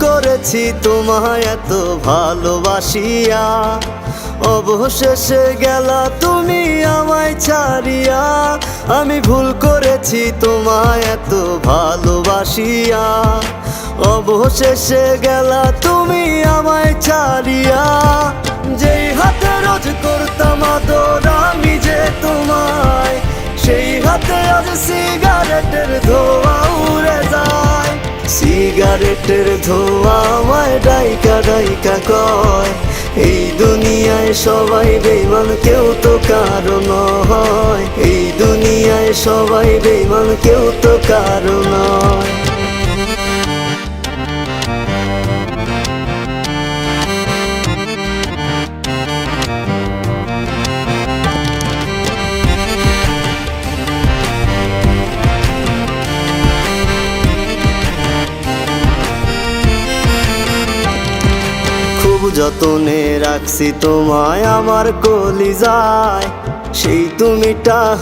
করেছি, তোমায় এত ভালোবাসিয়া। অবশেষে গেলা তুমি আমায় ছাড়িয়া। আমি ভুল করেছি, তোমায় এত ভালোবাসিয়া। অবশেষে গেলা তুমি আমায় ছাড়িয়া। যেই হাতে রোজ করতাম আদর, আমি যে তোমায়, সেই হাতে আজ সিগারেটের ধোয়া। সিগারেটের ধোয়া আমায় ডাইকা ডাইকা কয়। এই দুনিয়ায় সবাই বেমান কেউ তো কারও নয়। এই দুনিয়ায় সবাই বেমান কেউ তো কারও নয়। যতনে রাখছি তোমায় আমার কলি যায় সেই তুমি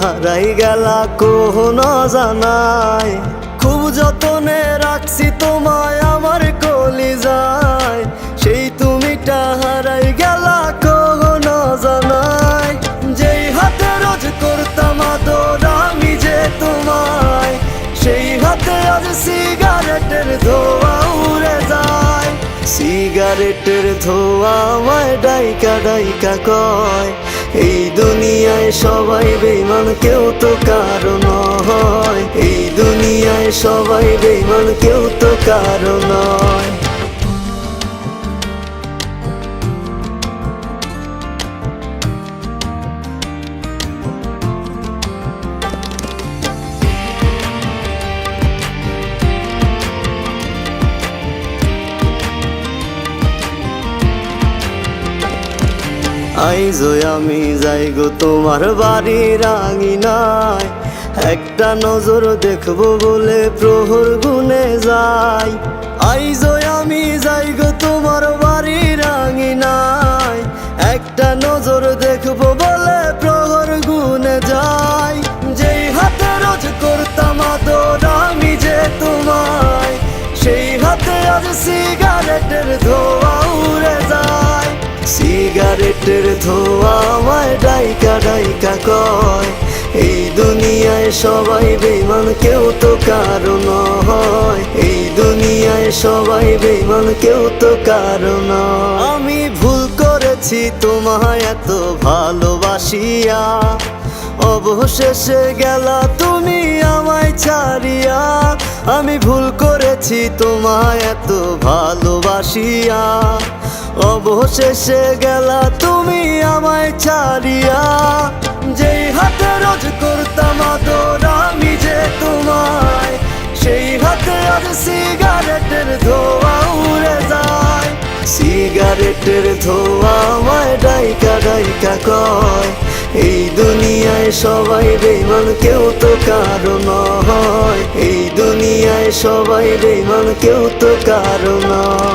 হারাই গেলা কোন জানায়। খুব যতনে রাখছি তোমায় আমার কলি যায় সিগারেটের ধোয়া আমায় ডাইকা ডাইকা কয়। এই দুনিয়ায় সবাই বেমান কেউ তো কারণ হয়। এই দুনিয়ায় সবাই বেমান কেউ তো কারণ নয় আইজো আমি যাই গো তোমার বাড়ি রাঙিনায়। একটা নজর দেখব বলে প্রহর গুনে যাই। আইজো আমি যাই গো তোমার বাড়ি রাঙিনায়। একটা নজর দেখব বলে প্রহর গুনে যাই। যেই হাতে রোজ করতাম আদর আমি যে তোমায়, সেই হাতে আজ সিগারেটের সিগারেটের ধোয়া আমায় ডাইকা ডাইকা কয়। এই দুনিয়ায় সবাই বেমান কেউ তো কারণ হয়। এই দুনিয়ায় সবাই বেমান কেউ তো কারণ আমি ভুল করেছি, তোমায় এত ভালোবাসিয়া। অবশেষে গেলা তুমি আমায় ছাড়িয়া। আমি ভুল করেছি, তোমায় এত ভালোবাসিয়া। অবশেষে গেলা তুমি আমায় ছাড়িয়া। যেই হাতে রোজ করতাম আদর, আমি যে তোমায়। সেই হাতে আজ সিগারেটের ধোয়া উড়ে যায়। সিগারেটের ধোয়া আমায় ডাইকা ডাইকা কয়। এই দুনিয়ায় সবাই বেমান কেউ তো কারণ হয় এই দুনিয়ায় সবাই বেমান কেউ তো কারও নয়।